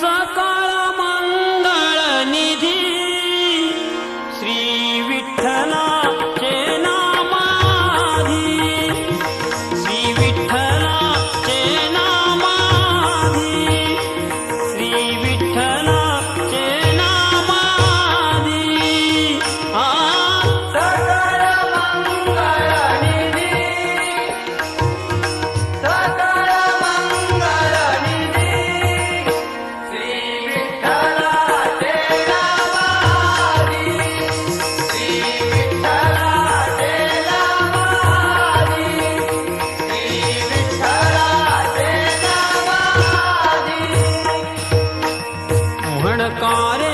सकळ मंगळ निधी श्री विठ्ठला God